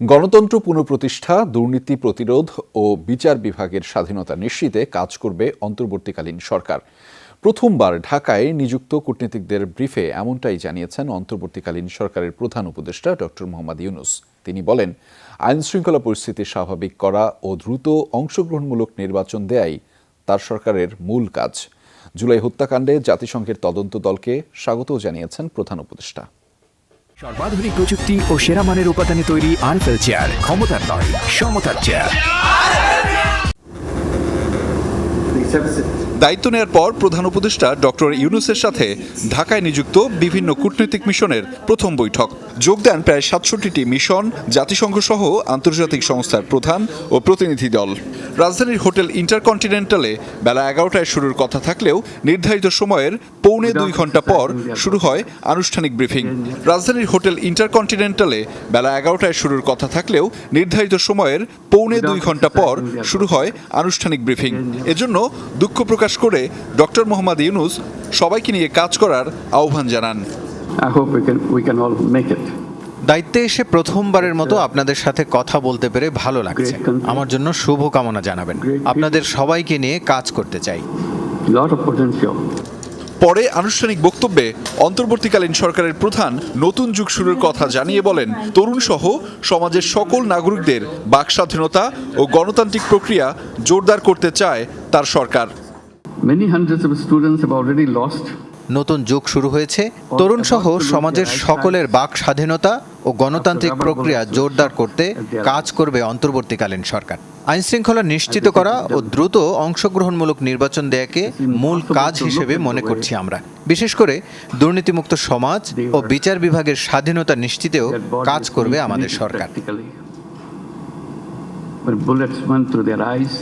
গণতন্ত্র পুনঃপ্রতিষ্ঠা, দুর্নীতি প্রতিরোধ ও বিচার বিভাগের স্বাধীনতা নিশ্চিতে কাজ করবে অন্তর্বর্তীকালীন সরকার। প্রথমবার ঢাকায় নিযুক্ত কূটনীতিকদের ব্রিফে এমনটাই জানিয়েছেন অন্তর্বর্তীকালীন সরকারের প্রধান উপদেষ্টা ডক্টর মোহাম্মদ ইউনুস। তিনি বলেন আইন শৃঙ্খলা পরিস্থিতি স্বাভাবিক করা ও দ্রুত অংশগ্রহণমূলক নির্বাচন দেয়াই তার সরকারের মূল কাজ। জুলাই হত্যাকাণ্ডে জাতিসংঘের তদন্ত দলকে স্বাগত জানিয়েছেন প্রধান উপদেষ্টা। সর্বাধুনিক প্রযুক্তি ও সেরা মানের উপাদানে তৈরি আনফেল চেয়ার ক্ষমতার নয় সমতার চেয়ার। দায়িত্ব নেওয়ার পর প্রধান উপদেষ্টা ডক্টর ইউনুসের সাথে ঢাকায় নিযুক্ত বিভিন্ন কূটনৈতিক মিশনের প্রথম বৈঠক। যোগ দেন প্রায় সাতষট্টিটি মিশন জাতিসংঘ সহ আন্তর্জাতিক সংস্থার প্রধান ও প্রতিনিধি দল। রাজধানীর হোটেল ইন্টারকন্টিনেন্টালে বেলা এগারোটায় শুরুর কথা থাকলেও নির্ধারিত সময়ের পৌনে দুই ঘণ্টা পর শুরু হয় আনুষ্ঠানিক ব্রিফিং। রাজধানীর হোটেল ইন্টারকন্টিনেন্টালে বেলা এগারোটায় শুরুর কথা থাকলেও নির্ধারিত সময়ের পৌনে দুই ঘণ্টা পর শুরু হয় আনুষ্ঠানিক ব্রিফিং। এজন্য দুঃখ প্রকাশ করে ডক্টর মোহাম্মদ ইউনুস সবাইকে নিয়ে কাজ করার আহ্বান জানান। I hope we can, we can all make it. দায়িত্বে এসে প্রথমবারের মতো আপনাদের সাথে কথা বলতে পেরে ভালো লাগছে। আমার জন্য শুভ কামনা জানাবেন আপনাদের সবাইকে নিয়ে কাজ করতে চাই। Lot of potential. পরে আনুষ্ঠানিক বক্তব্যে অন্তর্বর্তীকালীন সরকারের প্রধান নতুন যুগ শুরুর কথা জানিয়ে বলেন তরুণ সহ সমাজের সকল নাগরিকদের বাক স্বাধীনতা ও গণতান্ত্রিক প্রক্রিয়া জোরদার করতে চায় তার সরকার. নতুন যুগ শুরু হয়েছে। তরুণ সহ সমাজের সকলের বাক স্বাধীনতা ও গণতান্ত্রিক প্রক্রিয়া জোরদার করতে কাজ করবে অন্তর্বর্তীকালীন সরকার। আইন শৃঙ্খলা নিশ্চিত করা ও দ্রুত অংশগ্রহণমূলক নির্বাচন দেয়াকে মূল কাজ হিসেবে মনে করছি আমরা। বিশেষ করে দুর্নীতিমুক্ত সমাজ ও বিচার বিভাগের স্বাধীনতা নিশ্চিতেও কাজ করবে আমাদের সরকার. When bullets went through their eyes,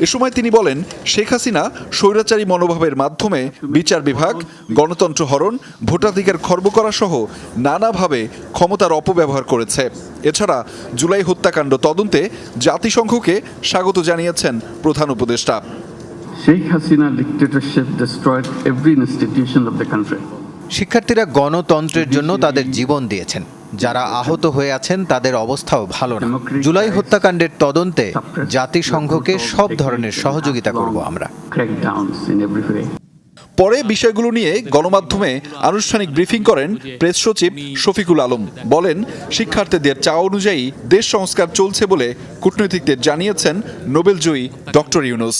এ সময় তিনি বলেন, শেখ হাসিনা স্বৈরাচারী মনোভাবের মাধ্যমে বিচার বিভাগ, গণতন্ত্র হরণ, ভোটাধিকার খর্ব করা সহ নানাভাবে ক্ষমতার অপব্যবহার করেছে এছাড়া জুলাই হত্যাকাণ্ড তদন্তে জাতিসংঘকে স্বাগত জানিয়েছেন প্রধান উপদেষ্টা Sheikh Hasina dictatorship destroyed every institution of the country. শিক্ষার্থীরা গণতন্ত্রের জন্য তাদের জীবন দিয়েছেন। যারা আহত হয়ে আছেন, তাদের অবস্থাও ভালো না। জুলাই হত্যাকাণ্ডের তদন্তে জাতিসংঘকে সব ধরনের সহযোগিতা করব আমরা। পরে বিষয়গুলো নিয়ে গণমাধ্যমে আনুষ্ঠানিক ব্রিফিং করেন প্রেস সচিব শফিকুল আলম। বলেন, শিক্ষার্থীদের চাওয়া অনুযায়ী দেশ সংস্কার চলছে বলে কূটনৈতিকদের জানিয়েছেন নোবেলজয়ী ডক্টর ইউনুস।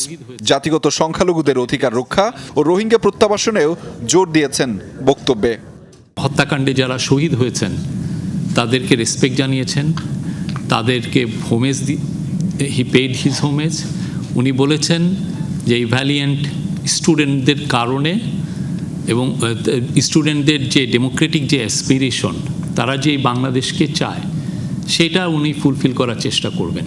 জাতিগত সংখ্যালঘুদের অধিকার রক্ষা ও রোহিঙ্গা প্রত্যাবাসনেও জোর দিয়েছেন বক্তব্যে। হত্যাকাণ্ডে যারা শহীদ হয়েছেন, তাদেরকে রেসপেক্ট জানিয়েছেন, তাদেরকে homage he paid his homage উনি বলেছেন যে এই ভ্যালিয়েন্ট স্টুডেন্টদের কারণে এবং স্টুডেন্টদের যে ডেমোক্রেটিক যে অ্যাসপিরেশন তারা যে বাংলাদেশকে চায় সেটা উনি ফুলফিল করার চেষ্টা করবেন।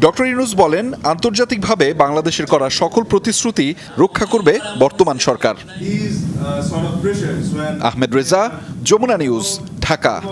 ডক্টর ইউনুস বলেন আন্তর্জাতিকভাবে বাংলাদেশের করা সকল প্রতিশ্রুতি রক্ষা করবে বর্তমান সরকার। Uh, Ahmed Reza Jamuna news Dhaka.